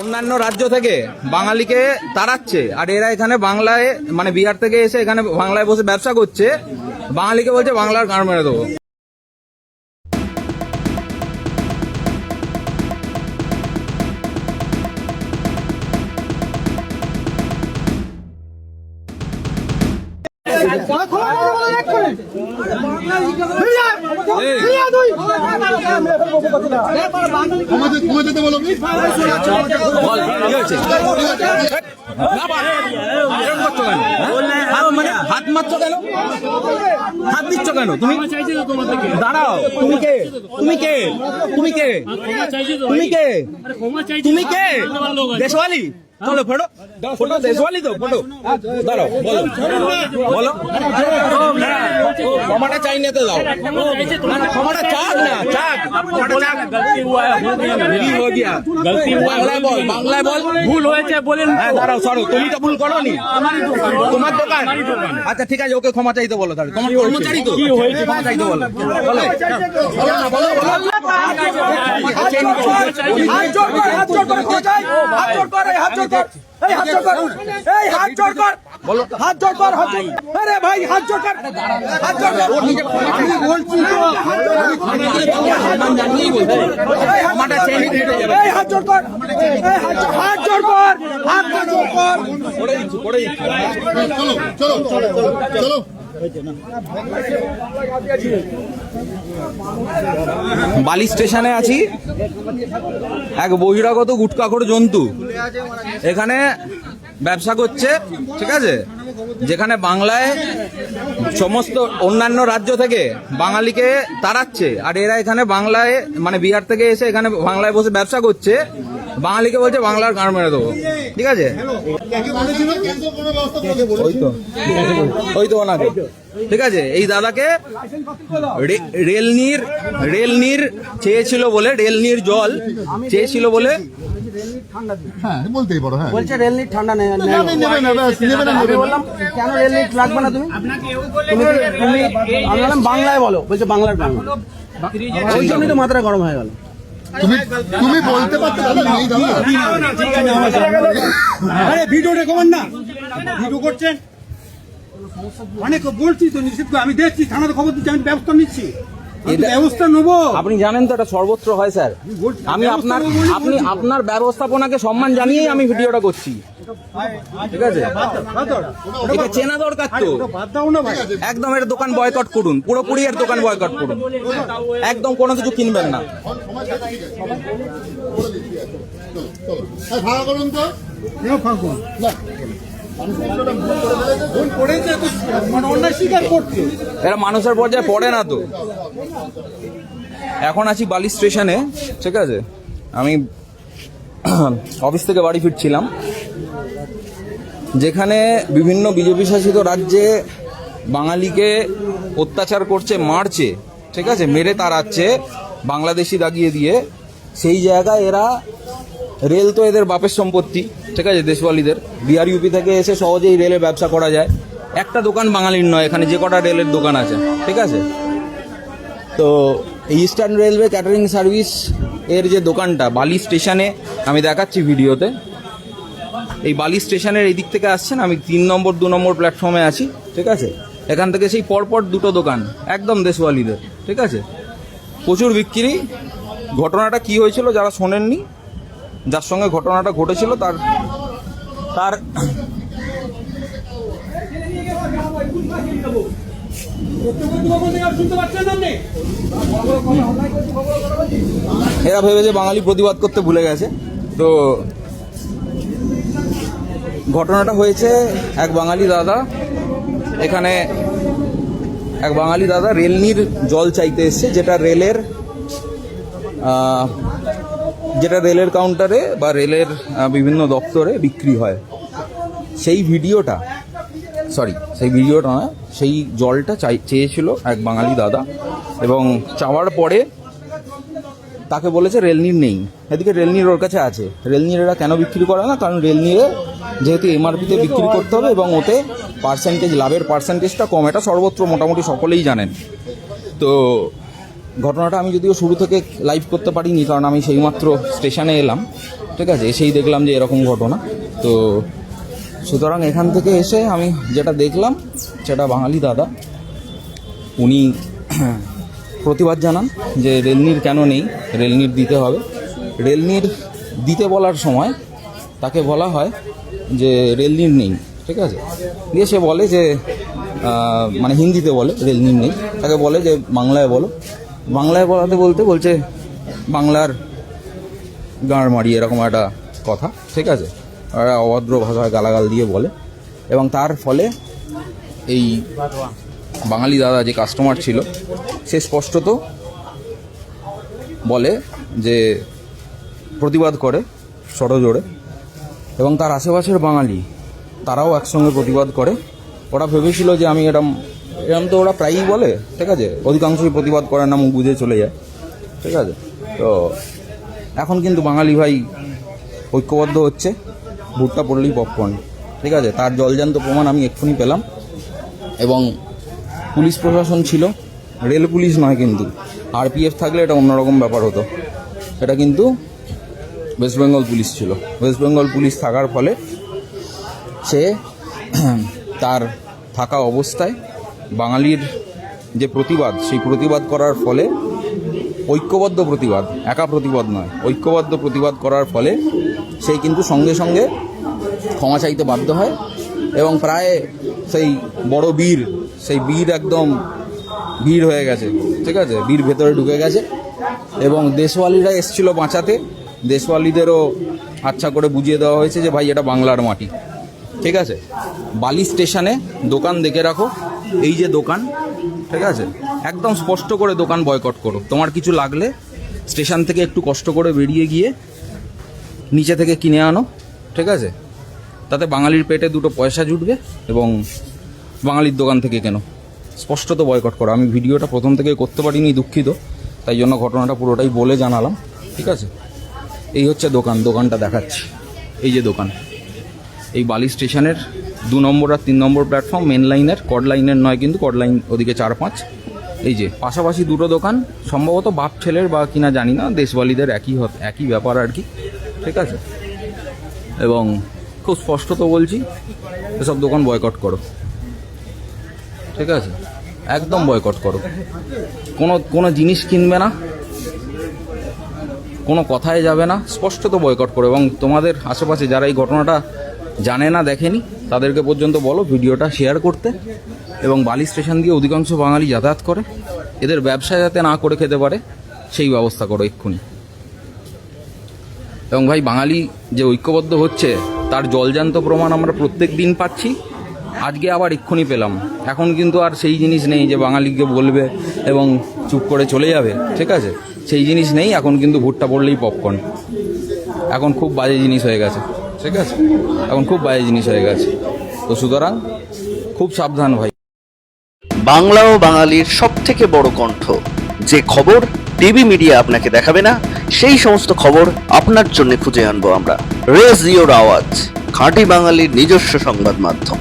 অন্যান্য রাজ্য থেকে বাঙালিকে তাড়াচ্ছে, আর এরা এখানে বাংলায় মানে বিহার থেকে এসে এখানে বাংলায় বসে ব্যবসা করছে, বাঙালিকে বলছে বাংলার গান মেরে দেবো। হাত মানে মারছো কেন হাত দিচ্ছ কেন তুমি দাঁড়াও তুমি কে তুমি কে তুমি কে তুমি কে তুমি কে দেশওয়ালি চলো ফটো ফটো দেশওয়ালি তো ফটো। দাঁড়াও বলো। বলো। ক্ষমাটা চাই নিতে দাও। ক্ষমাটা চাক না চাক। বাংলায় বল বাংলায় বল। ভুল হয়েছে বলেন হ্যাঁ দাঁড়াও সরো। তুমি তো ভুল করো নি তোমার দোকান। আচ্ছা ঠিক আছে ওকে ক্ষমা চাইতে বলো তাহলে। তোমার কর্মচারী তো। কি হয়েছে? ক্ষমা চাইতে বলো। বলো। বলো বলো হাত জোর কর হাত জোর করে কোথায় হাত জোর কর এই হাত জোর কর এই হাত জোর কর এই হাত জোর কর হাত জোর কর হাত আরে ভাই হাত জোর কর হাত জোর কর আমি বলছি তো সম্মান বলছি এই হাত জোর কর এই হাত জোর- হাত জোর কর হাত জোর কর দিচ্ছি চলো চলো চলো বালি স্টেশনে আছি। এক বহিরাগত গুটকাখোর জন্তু। এখানে ব্যবসা করছে, ঠিক আছে? যেখানে বাংলায় সমস্ত অন্যান্য রাজ্য থেকে বাঙালিকে তাড়াচ্ছে। আর এরা এখানে বাংলায় মানে বিহার থেকে এসে এখানে বাংলায় বসে ব্যবসা করছে। বাঙালিকে বলছে বাংলার গান মেরে দেবো। ঠিক আছে? ওই তো ওই তো ওনাকে। ঠিক আছে? এই দাদাকে রেলনির রেলনির চেয়েছিল বলে রেলনির জল চেয়েছিল বলে হ্যাঁ বলতেই পারো হ্যাঁ। বলছে রেল নিট ঠান্ডা নেই আমি বললাম কেন রেল নিট লাগবে না তুমি তুমি তুমি আমি বললাম বাংলায় বলো। বলছে বাংলার বাংলা ওই জন্যই তো মাথাটা গরম হয়ে গেল। তুমি তুমি বলতে পারতে দাদা নেই দাদা আরে ভিডিও রেকমেন্ড না। ভিডিও করছেন? অনেক বলছি তো নিশ্চিত করে, আমি দেখছি থানার খবর দিচ্ছি আমি ব্যবস্থা নিচ্ছি। ব্যবস্থা নেব। আপনি জানেন তো এটা সর্বত্র হয় স্যার। আমি আপনার আপনি আপনার ব্যবস্থাপনাকে সম্মান জানিয়েই আমি ভিডিওটা করছি। চেনা দরকার একদম দোকান বয়কট করুন। পুরোপুরি এর দোকান বয়কট করুন। একদম কোনো কিছু কিনবেন না। এরা মানুষের পর্যায়ে পড়ে না তো। এখন আছি বালি স্টেশনে, ঠিক আছে? আমি অফিস থেকে বাড়ি ফিরছিলাম। যেখানে বিভিন্ন বিজেপি শাসিত রাজ্যে বাঙালিকে অত্যাচার করছে, মারছে, ঠিক আছে, মেরে তাড়াচ্ছে, বাংলাদেশি দাগিয়ে দিয়ে, সেই জায়গায় এরা রেল তো এদের বাপের সম্পত্তি, ঠিক আছে, দেশওয়ালিদের। বিহার ইউপি থেকে এসে সহজেই রেলে ব্যবসা করা যায়। একটা দোকান বাঙালির নয়, এখানে যে কটা রেলের দোকান আছে, ঠিক আছে? তো ইস্টার্ন রেলওয়ে ক্যাটারিং সার্ভিস এর যে দোকানটা, বালি স্টেশনে, আমি দেখাচ্ছি ভিডিওতে। এই বালি স্টেশনের এই দিক থেকে আসছেন, আমি তিন নম্বর, দু নম্বর প্ল্যাটফর্মে আছি, ঠিক আছে? এখান থেকে সেই পরপর দুটো দোকান, একদম দেশওয়ালিদের, ঠিক আছে? প্রচুর বিক্রি। ঘটনাটা কি হয়েছিল যারা শোনেননি, যার সঙ্গে ঘটনাটা ঘটেছিল, তার তার এরা ভেবেছে বাঙালি প্রতিবাদ করতে ভুলে গেছে। তো ঘটনাটা হয়েছে এক বাঙালি দাদা। এখানে এক বাঙালি দাদা রেলনির জল চাইতে এসছে, যেটা রেলের যেটা রেলের কাউন্টারে বা রেলের বিভিন্ন দপ্তরে বিক্রি হয়। সেই ভিডিওটা সরি সেই ভিডিওটা নয়, সেই জলটা চাই, চেয়েছিল এক বাঙালি দাদা। এবং চাওয়ার পরে তাকে বলেছে রেলনির নেই। এদিকে রেলনির ওর কাছে আছে। রেলনির এরা কেন বিক্রি করে না? কারণ রেলনিরে যেহেতু এমআরপিতে বিক্রি করতে হবে এবং ওতে পার্সেন্টেজ লাভের পার্সেন্টেজটা কম, এটা সর্বত্র মোটামুটি সকলেই জানেন। তো ঘটনাটা আমি যদিও শুরু থেকে লাইভ করতে পারিনি, কারণ আমি সেইমাত্র স্টেশনে এলাম, ঠিক আছে? এসেই দেখলাম যে এরকম ঘটনা। তো সুতরাং এখান থেকে এসে আমি যেটা দেখলাম, সেটা বাঙালি দাদা। উনি প্রতিবাদ জানান যে রেলনির কেন নেই রেলনির দিতে হবে। রেলনির দিতে বলার সময় তাকে বলা হয় যে রেলনির নেই, ঠিক আছে? দিয়ে সে বলে যে মানে হিন্দিতে বলে রেলনির নেই। তাকে বলে যে, বাংলায় বলো। বাংলায় বলাতে বলতে বলছে, বাংলার গাঁড় মারি এরকম একটা কথা, ঠিক আছে? আর অভদ্র ভাষায় গালাগাল দিয়ে বলে। এবং তার ফলে এই বাঙালি দাদা যে কাস্টমার ছিল সে স্পষ্টত বলে যে প্রতিবাদ করে সরজোড়ে এবং তার আশেপাশের বাঙালি, তারাও একসঙ্গে প্রতিবাদ করে। ওরা ভেবেছিল যে আমি এরম এরম তো ওরা প্রায়ই বলে, ঠিক আছে? অধিকাংশই প্রতিবাদ করে না, মুখ বুঝে চলে যায়, ঠিক আছে? তো এখন কিন্তু বাঙালি ভাই ঐক্যবদ্ধ হচ্ছে, ভুট্টা পড়লেই পপকর্ন ঠিক আছে? তার জলজান্ত প্রমাণ আমি এক্ষুনি পেলাম। এবং পুলিশ প্রশাসন ছিল রেল পুলিশ নয় কিন্তু। আরপিএফ থাকলে এটা অন্যরকম ব্যাপার হতো। এটা কিন্তু ওয়েস্ট বেঙ্গল পুলিশ ছিল। ওয়েস্ট বেঙ্গল পুলিশ থাকার ফলে সে তার থাকা অবস্থায় বাঙালির যে প্রতিবাদ, সেই প্রতিবাদ করার ফলে ঐক্যবদ্ধ প্রতিবাদ, একা প্রতিবাদ নয়, ঐক্যবদ্ধ প্রতিবাদ করার ফলে সেই কিন্তু সঙ্গে সঙ্গে ক্ষমা চাইতে বাধ্য হয় এবং প্রায় সেই বড় বীর, সেই বীর একদম ভিড় হয়ে গেছে, ঠিক আছে? ভিড় ভেতরে ঢুকে গেছে। এবং দেশওয়ালিরা এসছিল বাঁচাতে। দেশওয়ালিদেরও আচ্ছা করে বুঝিয়ে দেওয়া হয়েছে যে, ভাই, এটা বাংলার মাটি। ঠিক আছে? বালি স্টেশনে দোকান দেখে রাখো। এই যে দোকান, ঠিক আছে? একদম স্পষ্ট করে দোকান বয়কট করো। তোমার কিছু লাগলে স্টেশন থেকে একটু কষ্ট করে বেরিয়ে গিয়ে নিচে থেকে কিনে আনো, ঠিক আছে? তাতে বাঙালির পেটে দুটো পয়সা জুটবে এবং বাঙালির দোকান থেকে কেন। স্পষ্টত বয়কট করো। আমি ভিডিওটা প্রথম থেকে করতে পারিনি, দুঃখিত। তাই জন্য ঘটনাটা পুরোটাই বলে জানালাম, ঠিক আছে? এই হচ্ছে দোকান, দোকানটা দেখাচ্ছি। এই যে দোকান। এই বালি স্টেশনের দু নম্বর আর তিন নম্বর প্ল্যাটফর্ম মেন লাইনের কড লাইনের নয় কিন্তু কড লাইন ওদিকে চার পাঁচ। এই যে, পাশাপাশি দুটো দোকান, সম্ভবত বাপ ছেলের বা কিনা জানি না, দেশবালিদের একই একই ব্যাপার আর কি, ঠিক আছে? এবং খুব স্পষ্টত বলছি, এসব দোকান বয়কট করো। ঠিক আছে? একদম বয়কট করো। কোনো কোনো জিনিস কিনবে না, কোনো কথায় যাবে না, স্পষ্টত বয়কট করো এবং তোমাদের আশেপাশে যারা এই ঘটনাটা জানে না, দেখেনি, তাদেরকে পর্যন্ত বলো, ভিডিওটা শেয়ার করতে এবং বালি স্টেশন দিয়ে অধিকাংশ বাঙালি যাতায়াত করে। এদের ব্যবসা যাতে না করে খেতে পারে, সেই ব্যবস্থা করো এক্ষুনি। এবং ভাই, বাঙালি যে ঐক্যবদ্ধ হচ্ছে, তার জলজান্ত প্রমাণ আমরা প্রত্যেক দিন পাচ্ছি। আজকে আবার এক্ষুনি পেলাম। এখন কিন্তু আর সেই জিনিস নেই যে বাঙালিকে বলবে এবং চুপ করে চলে যাবে, ঠিক আছে? সেই জিনিস নেই, এখন কিন্তু ভুট্টা পড়লেই পপকর্ন এখন খুব বাজে জিনিস হয়ে গেছে, ঠিক আছে? এখন খুব বাজে জিনিস হয়ে গেছে। তো সুতরাং খুব সাবধান ভাই। বাংলা ও বাঙালির সব থেকে বড় কণ্ঠ। যে খবর টিভি মিডিয়া আপনাকে দেখাবে না, সেই সমস্ত খবর আপনার জন্য খুঁজে আনব আমরা। রেজ ইওর আওয়াজ, খাঁটি বাঙালির নিজস্ব সংবাদ মাধ্যম।